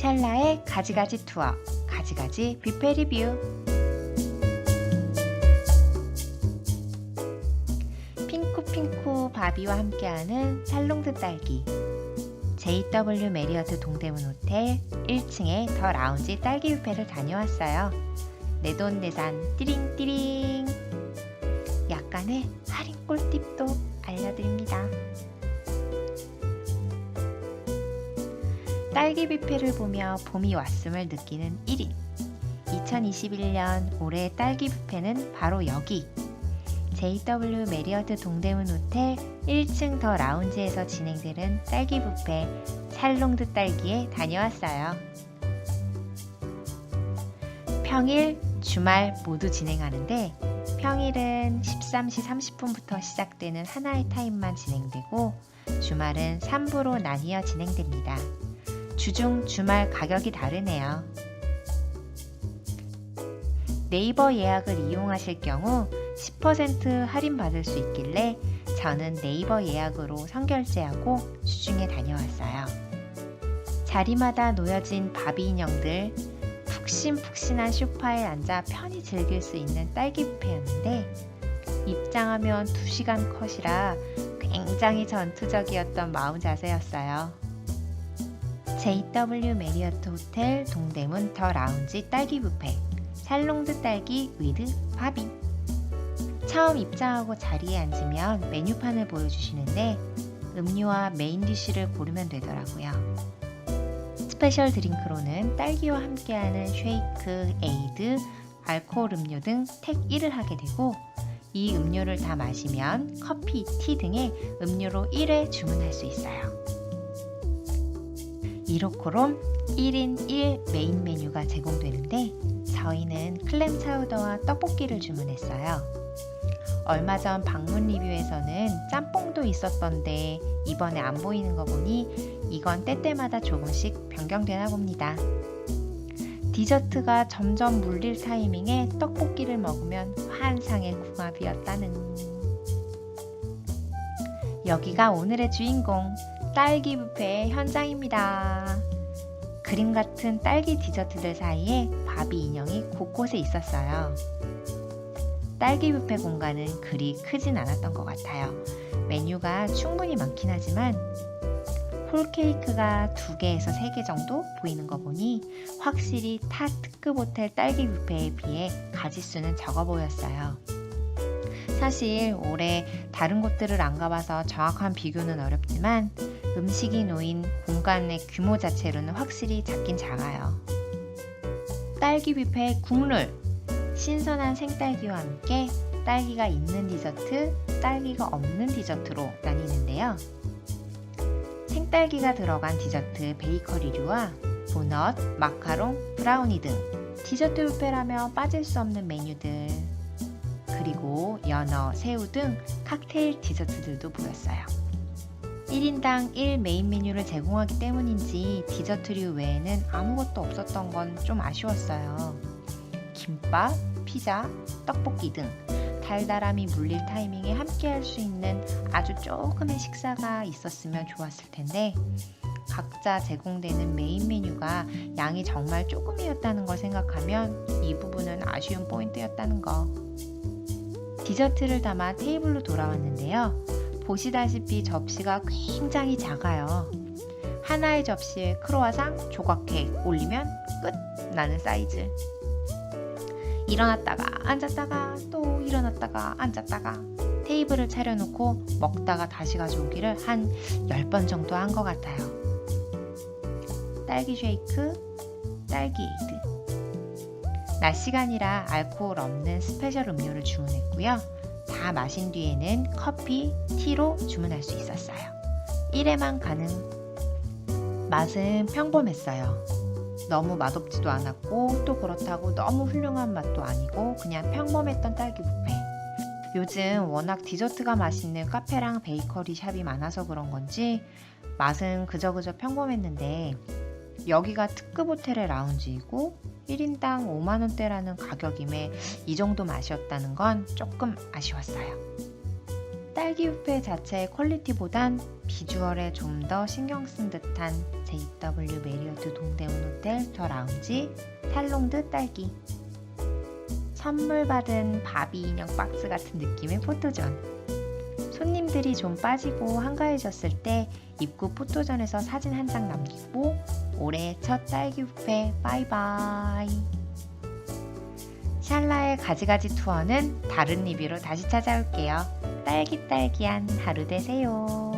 샬라의 가지가지 투어, 가지가지 뷔페 리뷰. 핑크핑크 바비와 함께하는 살롱드 딸기. JW 메리어트 동대문 호텔 1층에 더 라운지 딸기 뷔페를 다녀왔어요. 내돈내산 띠링띠링. 약간의 할인 꿀팁도 알려드립니다. 딸기 뷔페를 보며 봄이 왔음을 느끼는 1인. 2021년 올해 딸기 뷔페는 바로 여기. JW 메리어트 동대문 호텔 1층 더 라운지에서 진행되는 딸기 뷔페 살롱드 딸기에 다녀왔어요. 평일, 주말 모두 진행하는데 평일은 13시 30분부터 시작되는 하나의 타임만 진행되고 주말은 3부로 나뉘어 진행됩니다. 주중 주말 가격이 다르네요. 네이버 예약을 이용하실 경우 10% 할인 받을 수 있길래 저는 네이버 예약으로 선결제하고 주중에 다녀왔어요. 자리마다 놓여진 바비 인형들 푹신푹신한 소파에 앉아 편히 즐길 수 있는 딸기 뷔페였는데 입장하면 2시간 컷이라 굉장히 전투적이었던 마음 자세였어요. JW 메리어트 호텔 동대문 더 라운지 딸기 뷔페 살롱드 딸기 위드 바비 처음 입장하고 자리에 앉으면 메뉴판을 보여주시는데 음료와 메인 디쉬를 고르면 되더라고요. 스페셜 드링크로는 딸기와 함께하는 쉐이크, 에이드, 알코올 음료 등 택 1을 하게 되고 이 음료를 다 마시면 커피, 티 등의 음료로 1회 주문할 수 있어요. 이로코롬 1인 1 메인 메뉴가 제공되는데 저희는 클램 차우더와 떡볶이를 주문했어요. 얼마 전 방문 리뷰에서는 짬뽕도 있었던데 이번에 안 보이는 거 보니 이건 때때마다 조금씩 변경되나 봅니다. 디저트가 점점 물릴 타이밍에 떡볶이를 먹으면 환상의 궁합이었다는. 여기가 오늘의 주인공 딸기 뷔페의 현장입니다. 그림 같은 딸기 디저트들 사이에 바비 인형이 곳곳에 있었어요. 딸기 뷔페 공간은 그리 크진 않았던 것 같아요. 메뉴가 충분히 많긴 하지만 홀케이크가 2개에서 3개 정도 보이는 거 보니 확실히 타 특급 호텔 딸기 뷔페에 비해 가지수는 적어 보였어요. 사실 올해 다른 곳들을 안 가봐서 정확한 비교는 어렵지만 음식이 놓인 공간의 규모 자체로는 확실히 작긴 작아요. 딸기 뷔페 국룰 신선한 생딸기와 함께 딸기가 있는 디저트, 딸기가 없는 디저트로 나뉘는데요. 생딸기가 들어간 디저트 베이커리류와 도넛, 마카롱, 브라우니 등 디저트 뷔페라면 빠질 수 없는 메뉴들 그리고 연어, 새우 등 칵테일 디저트들도 보였어요. 1인당 1 메인 메뉴를 제공하기 때문인지 디저트류 외에는 아무것도 없었던 건 좀 아쉬웠어요. 김밥, 피자, 떡볶이 등 달달함이 물릴 타이밍에 함께 할 수 있는 아주 조금의 식사가 있었으면 좋았을 텐데 각자 제공되는 메인 메뉴가 양이 정말 조금이었다는 걸 생각하면 이 부분은 아쉬운 포인트였다는 거. 디저트를 담아 테이블로 돌아왔는데요. 보시다시피 접시가 굉장히 작아요. 하나의 접시에 크로아상, 조각 케이크 올리면 끝 나는 사이즈. 일어났다가 앉았다가 또 일어났다가 앉았다가 테이블을 차려놓고 먹다가 다시 가져오기를 한 10번 정도 한 것 같아요. 딸기 쉐이크, 딸기 에이드. 낮 시간이라 알코올 없는 스페셜 음료를 주문했고요. 다 마신 뒤에는 커피, 티로 주문할 수 있었어요. 1회만 가능. 맛은 평범했어요. 너무 맛없지도 않았고 또 그렇다고 너무 훌륭한 맛도 아니고 그냥 평범했던 딸기 뷔페. 요즘 워낙 디저트가 맛있는 카페랑 베이커리 샵이 많아서 그런 건지 맛은 그저 그저 평범했는데 여기가 특급 호텔의 라운지이고 1인당 5만원대라는 가격임에 이 정도 맛이었다는 건 조금 아쉬웠어요. 딸기 뷔페 자체의 퀄리티보단 비주얼에 좀 더 신경 쓴 듯한 JW 메리어트 동대문 호텔 더 라운지 살롱드 딸기 선물 받은 바비 인형 박스 같은 느낌의 포토존 손님들이 좀 빠지고 한가해졌을 때 입구 포토존에서 사진 한 장 남기고 올해 첫 딸기 뷔페 바이바이 샬라의 가지가지 투어는 다른 리뷰로 다시 찾아올게요. 딸기딸기한 하루 되세요.